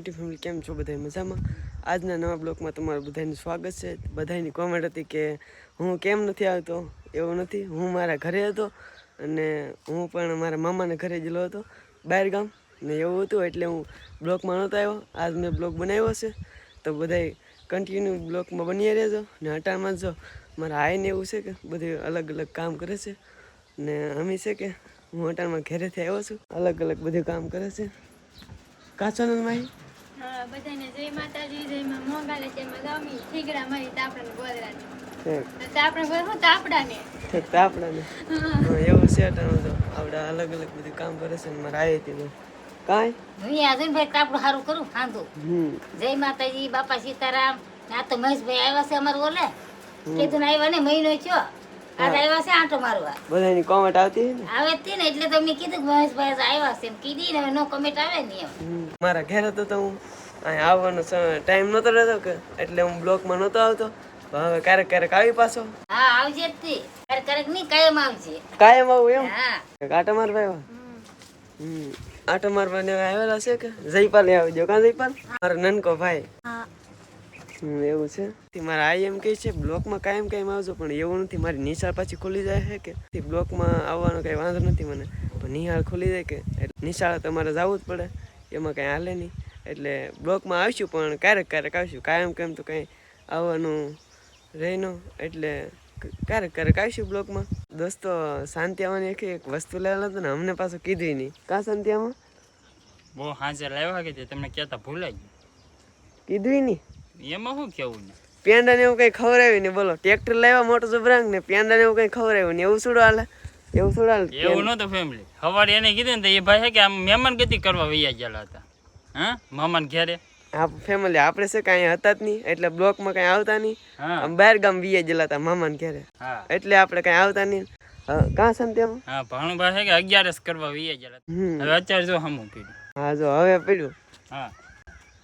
UT family કેમ છો બધા મજામાં? આજના નવા બ્લોગમાં તમારું બધાનું સ્વાગત છે. બધાની કોમેન્ટ હતી કે હું કેમ નથી આવતો? એવું નથી. હું મારા ઘરે હતો અને હું પણ મારા મામાના ઘરે ગયેલો હતો બહાર ગામ ને એવું હતું એટલે હું બ્લોગમાં નહોતો આવ્યો. આજ મેં બ્લોગ બનાવ્યો છે. તો બધાય કન્ટિન્યુ બ્લોગમાં બની રહેજો ને હટાણમાં જો મારા આઈને એવું છે કે બધું અલગ અલગ કામ કરે છે ને અમે છે કે હું હટાણમાં ઘરેથી આવ્યો છું. અલગ અલગ બધું કામ કરે છે. કાચો નંદ માહી બધાને જય માતાજી જય માં મોંઘાલે જય માં ગામી ઠીકડા તાપડા તાપડા તાપડા ને એવું છે તો. આપણા અલગ અલગ બધું કામ કરે છે ને મારે આવી હતી કાંઈ? અહીંયા જઈને ભાઈ તાપડું સારું કરું ખાંધું જય માતાજી બાપા સીતારામ. આ તો મહેશભાઈ આવ્યા છે અમારું ઓલે. કીધું આવ્યા ને મહિનો થયો. આજ આવ્યા છે આંટો મારવા? બધાની કોમેન્ટ આવતી ને? આવે જ ને એટલે તો મેં કીધું મહેશભાઈ આજે આવ્યા છે એમ કીધી ને હવે નો કમેન્ટ આવે ને એમ. મારા ઘેર હતો તો હું અહીં આવવાનો ટાઈમ નતો રહેતો કે એટલે હું બ્લોકમાં નતો આવતો. હવે ક્યારેક ક્યારેક આવી પાછો. હા આવજે જ તે. ક્યારેક ક્યારેક નહીં કાયમ આવજે. કાયમ આવું એમ? હા. આટો મારવા આવ્યા? હમ. આટો મારવા આવેલા છે કે? જયપાલ આવજો કાં જયપાલ? મારો નનકો ભાઈ. એવું છે? મારા આઈ એમ કહે છે બ્લોકમાં કાયમ કાયમ આવજો પણ એવું નથી મારી નિશાળ પાછી ખુલી જાય છે કે? બ્લોકમાં આવવાનો કાંઈ વાંધો નથી મને પણ નિહાળ ખુલી જાય કે? નિશાળ તમારે જવું જ પડે એમાં કાંઈ હાલે નહીં. એટલે બ્લોકમાં આવીશું પણ ક્યારેક ક્યારેક આવીશું કાયમ કેમ તો કાંઈ આવવાનું રહીનો એટલે ક્યારેક ક્યારેક આવીશું બ્લોકમાં. દોસ્તો શાંતિ આવવાની એક એક વસ્તુ લેવાના હતો ને અમને પાછું કીધું નહીં. કાં શાંતિ આમાં? બહુ હાજર લાવ્યા કે તે તમને કહેતા ભૂલાઈ કીધું નહીં. ગયું એમાં શું કેવું ને પેંડા ને એવું કઈ ખવડાવ્યું ને બોલો ટ્રેક્ટર લાવ્યા મોટો જબરાંગ ને પેંડા ને એવું કઈ ખવડાવ્યું ને એવું સુડો હાલે? એવું સુડો હાલે? એવું નહોતું ફેમિલી સવારે એને કીધું ને એ ભાઈ છે કે આમ મહેમાન ગતિ કરવા વૈયા ગયેલા હતા. હા? મામાને ઘેરે. આપ ફેમિલી આપણે છે કાંઈ હતા જ નહીં. એટલે બ્લોકમાં કાંઈ આવતા નહીં. આમ બહાર ગામ વીએ ગયેલા હતા મામાને ઘેરે. હા. એટલે આપણે કાંઈ આવતા નહીં. કાં છે તેમ? હા ભાણુભા છે કે અગિયારસ કરવા વૈયા ગયેલા હવે અત્યારે જો હમું પીડ્યું. હા જો હવે પીડ્યું. હા.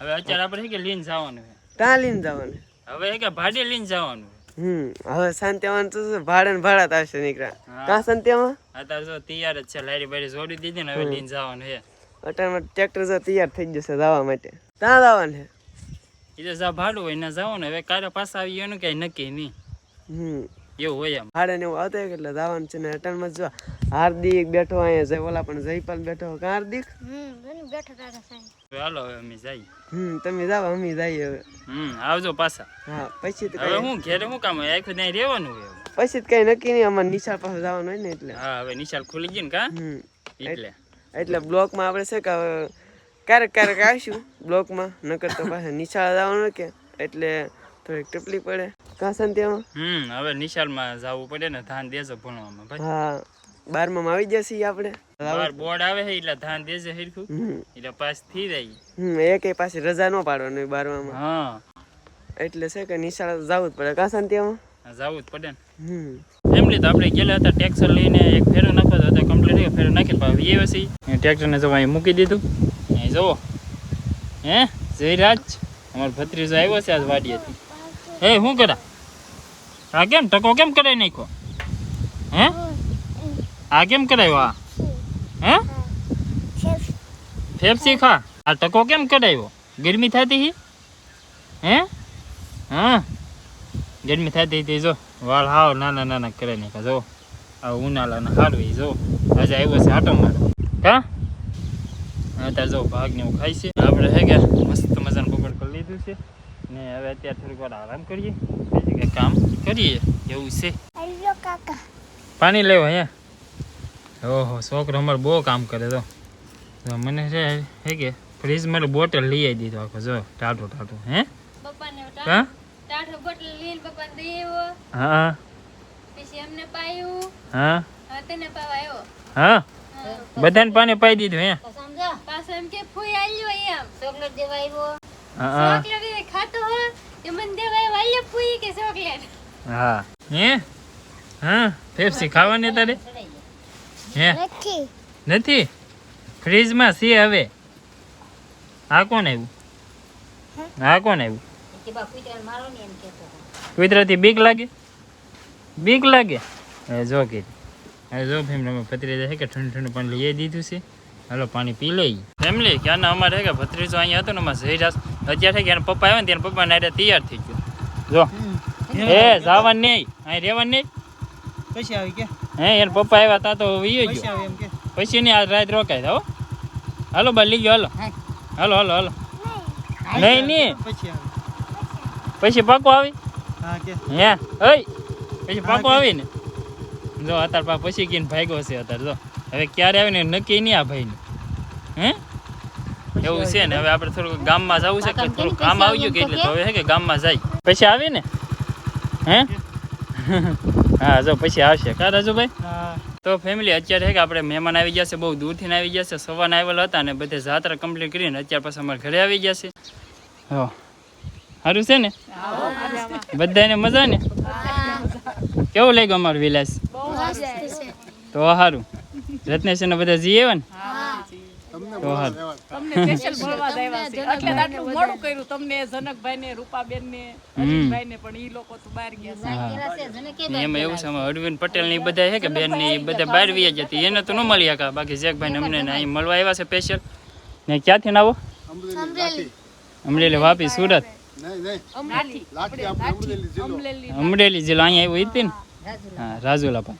હવે અત્યારે આપણે છે કે લઈને જવાનું છે. કાં લઈને જવાનું. હવે કે ભાડે લઈને જવાનું. હમ હવે શાંતિ તો ભાડે ને ભાડા તો આવશે નીકળ્યા. કાં શાંતિ અત્યારે જો તૈયાર જ છે લારી બારી જોડી દીધી ને હવે લઈને જવાનું છે અટાણમાં ટ્રેક્ટર જો તૈયાર થઈ જશે જવા માટે. ક્યાં જવાનું છે એ તો જા ભાડું હોય ને જવાનું હવે કાલે પાછા આવી એનું કઈ નક્કી નહીં. હમ. એવું હોય એમ. ભાડે ને એવું આવતું એટલે જવાનું છે ને અટાણમાં જો હાર્દિક બેઠો અહીંયા જય ઓલા પણ જયપાલ બેઠો હાર્દિક? હમ બેઠો હાલો હવે અમે જઈએ. હમ તમે જાવ અમે જઈએ હવે. હમ આવજો પાછા. હા પછી તો હવે હું ઘેરે હું કામ? આખું ત્યાં રહેવાનું હોય પછી કઈ નક્કી નહીં અમારે નિશાળ પાસે જવાનું હોય ને એટલે. હા હવે નિશાળ ખુલી ગઈ ને કા? હમ. એટલે. એટલે બ્લોકમાં આપણે છે કે ક્યારેક ક્યારેક આવીશું બ્લોકમાં નકર તો પાછા નિશાળ જવાનું કે એટલે થોડીક તકલીફ પડે. કાં શાંતિ હમ હવે નિશાળમાં જવું પડે ને ધ્યાન દેજો ભણવામાં હા માં આવી જશે આપણે. બાર બોર્ડ આવે છે એટલે ધાન દેજે હરખું. એટલે પાસ થઈ જાય. હમ એકે પાછી રજા ન પાડવાની બારવામાં. હા. એટલે છે કે નિશાળ જવું જ પડે. કાં શાંતિ આમાં? જવું જ પડે ને. હમ. આપણે ગયેલા હતા ટ્રેક્ટર લઈને એક ફેરો નાખવો હતો કમ્પ્લીટ ફેરો નાખી પણ એ વસી ટ્રેક્ટરને મૂકી દીધું. એ જુઓ. હે જયરાજ? અમારો ભત્રીજો આવ્યો છે આજ વાડીએથી. હે શું કરા? આ કેમ ટકો કેમ કરાવી નાખ્યો? હે? આ કેમ કરાવ્યો આ? હે? ફેફસી ખા? આ ટકો કેમ કઢાવ્યો? ગરમી થતી હી? હે? હા. ગરમી થતી હતી જો. વાળ હાવ નાના નાના કરે ને જો. આ ઉનાળાના હારું ઈ જો. આજે આવ્યો છે આટો મારો. હા અત્યારે જો ભાગ ને એવું ખાય છે. આપણે હે કે મસ્ત મજાનું બપોર કરી લીધું છે. ને હવે અત્યારે થોડીક વાર આરામ કરીએ. કંઈક કામ કરીએ? એવું છે. પાણી લેવો અહીંયા? ઓહો છોકરો અમારે બહુ કામ કરે તો. તો મને છે હે કે ફ્રીજ મારે બોટલ લઈ આવી દીધો આખો જો ટાટો ટાટો હે? હા? ટાઢો બોટલ લઈને પપ્પાને દેવો. હા. પછી અમને પાયું. હા. તને પાવા હા? બધાને પાણી પાઈ દીધું હે? સમજો? પાછો એમ કે ફૂઈ આલ્યો એમ. ચોકલેટ દેવા આવ્યો હા હા. ચોકલેટ ખાતો હો. એ મને દેવા આવ્યો આલ્યો ફૂઈ કે ચોકલેટ? હા. હે? હા? પેપ્સી ખાવાની તારે? હે? નથી. ફ્રીજમાં છે હવે. આ કોણ આવ્યું? આ કોણ આવ્યું? કે બા કૂતરાને મારો ને એમ કહેતો હતો. કુતરાથી બીક લાગે? બીક લાગે? હવે જો કે હવે જો ફેમ અમે પતરી છે કે ઠંડુ ઠંડુ પાણી લઈ દીધું છે. હાલો પાણી પી લઈ ફેમિલી ક્યારના અમારે કે ભત્રીજો અહીંયા હતો ને અમારે જયરાજ અત્યારે થઈ ગયા એના પપ્પા આવ્યા ને ત્યારે પપ્પા નાડે તૈયાર થઈ ગયો. જો. એ જવાનું નહીં. અહીં રહેવાનું નહીં. પછી આવી કે હે એન પપ્પા આવ્યા તા તો વીયો પછી ગયો. એમ કે. પછી ની આ રાત રોકાય હો. હાલો બા લઈ ગયો હાલો. હા. હાલો હાલો હાલો. નહીં નહીં. પછી આવી. પછી પાકો આવી? હા કે. હે ઓય પછી પાકો આવી ને જો અત્યારે પા પછી કીને ભાગ્યો છે અત્યારે જો. હવે ક્યારે આવે ને નક્કી નહીં આ ભાઈને. હે? એવું છે ને હવે આપણે થોડું ગામમાં જવું છે કે થોડું કામ આવી ગયું કે એટલે તો હવે હે કે ગામમાં જાય. પછી આવી ને હે હા જો પછી આવશે. કા રાજુભાઈ? તો ફેમિલી અત્યારે છે કે આપણે મહેમાન આવી ગયા છે બહુ દૂરથી આવી ગયા છે સવારના આવેલા હતા અને બધે જાત્રા કમ્પ્લીટ કરીને અત્યારે પાછા અમારા ઘરે આવી ગયા છે. હો સારું છે ને? બધાને મજા ને કેવું લાગ્યું અમારું વિલાસ? તો સારું. રત્નેશ ને બધા જઈએ ને? તો સારું. તમને સ્પેશિયલ મળવા આવ્યા છે. એટલે આટલું મોડું કર્યું તમને જનકભાઈ ને રૂપાબેન ને અજીતભાઈ ને પણ ઈ લોકો તો બહાર ગયા છે. એમ એવું છે અરવિંદ પટેલની બધા છે કે બેનની બધા બહાર વી જતી એને તો ન મળી શકા બાકી જેકભાઈ ને અમને ને અહીં મળવા આવ્યા છે સ્પેશિયલ ને ક્યાંથી ના આવો? અમરેલી. વાપી સુરત. અમરેલી. જિલ્લો. અહીંયા આવ્યું હતી ને? હા રાજુલા. પણ.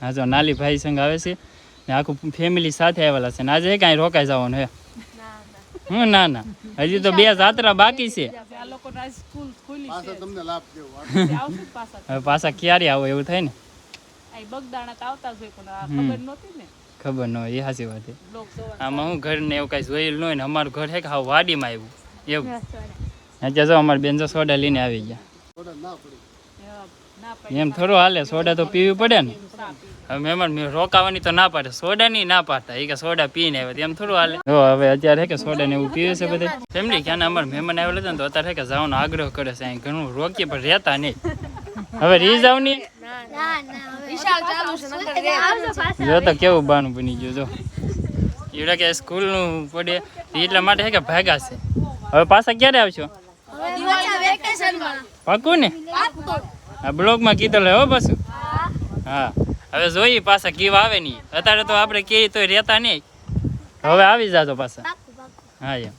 હા જો નાલી ભાઈ સંઘ આવે છે ને આખું ફેમિલી સાથે આવેલા છે. ને આજે કાંઈ રોકાઈ જવાનું હે? હું ના ના. હજી તો બે જાત્રા બાકી છે. પાછા ક્યારે આવો એવું થાય ને? આ બગદાણા તો આવતા જ હોય પણ આ ખબર ને? ખબર ન હોય એ સાચી વાત આમાં હું ઘર ને એવું કઈ જોયેલું ન હોય ને અમારું ઘર હે કે હાવ વાડીમાં આવ્યું. એવું. અત્યારે જો અમારી બેન જો સોડા લઈને આવી ગયા. એમ થોડું હાલે સોડા તો પીવી પડે ને. હવે મહેમાન રોકાવાની તો ના પાડે સોડા ની ના પાડતા. એ કે સોડા પીને આવે એમ થોડું હાલે. જો હવે અત્યારે હે કે સોડા ને એવું પીવે છે બધા. ફેમિલી ક્યાં અમારે મહેમાન આવેલા હતા ને તો અત્યારે કે જવાનો આગ્રહ કરે છે અહીં ઘણું રોકીએ પણ રહેતા નહીં. હવે રી જાવની? જો તો કેવું બાનું બની ગયું જો. એવડા કે સ્કૂલનું પડે એટલા માટે હે કે ભાગા છે. હવે પાછા ક્યારે આવશો? પાકું ને? આ બ્લોગમાં કીધું હો પાછું? હા. હવે જોઈએ પાછા કીવ આવે નહીં અત્યારે તો આપણે કે તો રહેતા નહીં. હવે આવી જાજો પાછા. હા એમ.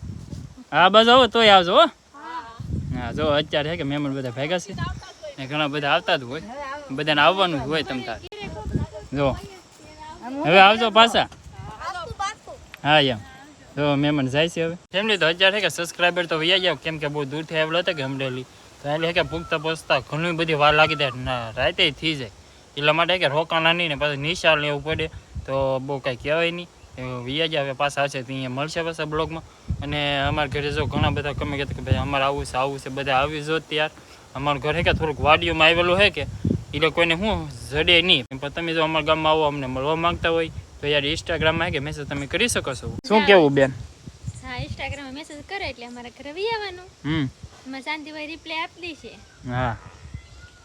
હા બસ આવો તોય આવજો હો. હા. જો અત્યારે હે કે મહેમાન બધા ભેગા છે. ને ઘણા બધા આવતા જ હોય. બધાને આવવાનું જ હોય તમ તાર. જો. હવે આવજો પાછા. હા એમ. તો મહેમાન જાય છે હવે. ફેમિલી તો હજાર છે કે સબસ્ક્રાઈબર તો વૈયા જાવ કેમ કે બહુ દૂરથી આવેલો હતો કે અમરેલી એટલે કે પૂગતા પહોંચતા ઘણી બધી વાર લાગી જાય રાતે થઈ જાય. એટલા માટે કે રોકાણા નહીં ને પાછું નિશાળ ને એવું પડે. તો બહુ કાંઈ કહેવાય નહીં. વ્યાજ આવે પાછા હશે તો અહીંયા મળશે પાછા બ્લોગમાં. અને અમારા ઘરે જો ઘણા બધા કમે કહેતા કે ભાઈ અમારે આવું છે આવું છે બધા આવી જો ત્યાર અમારું ઘરે કે થોડુંક વાડીઓમાં આવેલું છે કે એટલે કોઈને શું જડે નહીં. પણ તમે જો અમારા ગામમાં આવો અમને મળવા માંગતા હોય તો યાર ઇન્સ્ટાગ્રામમાં કે મેસેજ તમે કરી શકો છો. શું કેવું બેન? હા ઇન્સ્ટાગ્રામમાં મેસેજ કરે એટલે અમારા ઘરે આવવાનું. હમ. એમાં શાંતિભાઈ રિપ્લાય આપી દેશે છે હા.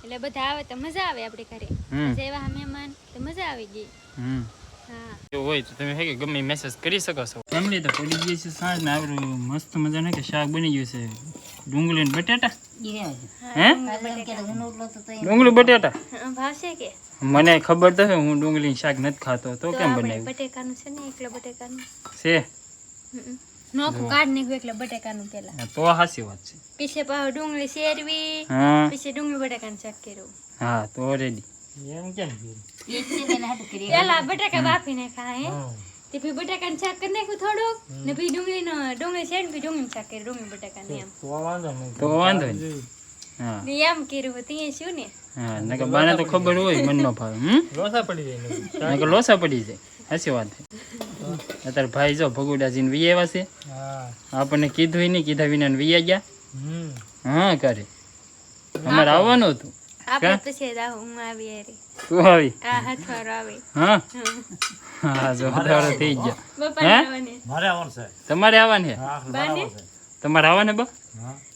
એટલે બધા આવે તો મજા આવે આપણે ઘરે. જેવા મહેમાન તો મજા આવી ગઈ. હમ. હા. હોય તો તમે હે ગમે મેસેજ કરી શકો છો. ફેમિલી તો પડી ગઈ છે સાંજ ને આવ્યું મસ્ત મજાનું કે શાક બની ગયું છે. ડુંગળી ને બટેટા? હે ડુંગળી બટાટા. ભાવશે કે? મને ખબર તો હું ડુંગળી શાક નથી ખાતો. તો કેમ બનાવ્યું? બટેકાનું છે ને એકલો બટેકાનું. છે? નોખું કાઢ નાખ્યું એટલે બટેકાનું પેલા. હા, તો હાસી વાત છે. પીછે પાછું ડુંગળી શેરવી પીછે પછી ડુંગળી બટેકાનું શાક કર્યું. હા તો રેડી એમ કેમ પેલા બટાકા બાફી નાખા હે. તે પછી ને શાક કરી નાખ્યું થોડુંક ને ભી ડુંગળી નો ડુંગળી શેરી પછી ડુંગળી શાક કરી ડુંગળી ને એમ. તો વાંધો નહીં. હા. ને એમ કર્યું તે શું ને? હા નકર બાને તો ખબર હોય મન નો ફાવે હમ? લોસા પડી જાય નકર લોસા પડી જાય. હાસી વાત છે. અત્યારે ભાઈ જો ભગુડાજીને વી આવ્યા છે. આપણને કીધું નહીં કીધા વિના વિયા ગયા. હા કરે. અમારે આવવાનું હતું. આપણે પછી જ આવું હું આવી હારી. તું આવી? આ હાથવારો આવે. હા? હા. જો વધારે થઈ ગયા. તમારે આવવાનું? છે. તમારે આવવાનું બા?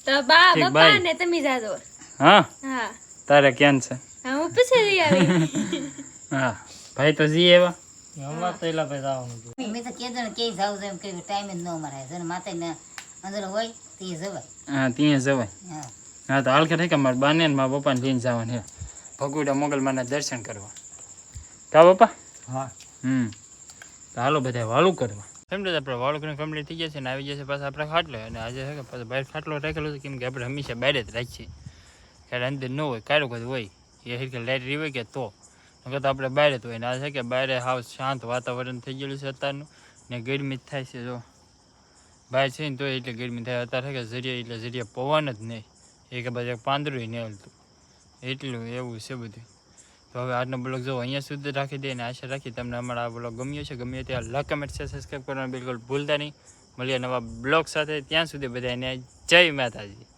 તો બા બપા ને તમે જાજો. હા? હા. તારે ક્યાં છે? હું પછી આવી. હા. ભાઈ તો જી એવા મેં તો કીધું ને ક્યાંય છે એમ કે ટાઈમ જ ન મરાય છે માથે ને અંદર હોય તે જવાય. હા ત્યાં જવાય. હા. હા તો હાલ કે કે મારા બાને ને મારા પપ્પાને લઈને જવાનું છે. ભગુડા મોગલમાના દર્શન કરવા. કા પપ્પા? હા. હમ. તો હાલો બધા વાલું કરવા. ફેમિલી આપણે વાળું કરીને કમ્પ્લીટ થઈ જશે ને આવી જશે પાછા આપણે ખાટલો. અને આજે છે કે પાછા બહાર ખાટલો રાખેલો છે કેમ કે આપણે હંમેશા બહાર જ રાખીએ. ક્યારે અંદર ન હોય કારો કોઈ હોય. એ લાઇટ રહી હોય કે તો. નકર તો આપણે બહાર જ હોય ને આ છે કે બહાર હાવ શાંત વાતાવરણ થઈ ગયેલું છે અત્યારનું. ને ગરમી થાય છે, જો. બહાર છે ને તો એટલે ગરમી થાય. અત્યારે કે જરીએ એટલે જરિયા પવન જ નહીં. એક બાજુ પાંદરું નહીં હલતું. એટલું એવું છે બધું તો હવે આજનો બ્લોગ જો અહીંયા સુધી રાખી દઈએ અને આશા રાખી તમને અમારા આ બ્લોગ ગમ્યો છે ગમ્યો ત્યાં લાઈક, કમેન્ટ છે સબસ્ક્રાઈબ કરવાનું બિલકુલ ભૂલતા નહીં. મળીએ નવા બ્લોગ સાથે. ત્યાં સુધી બધાને જય માતાજી.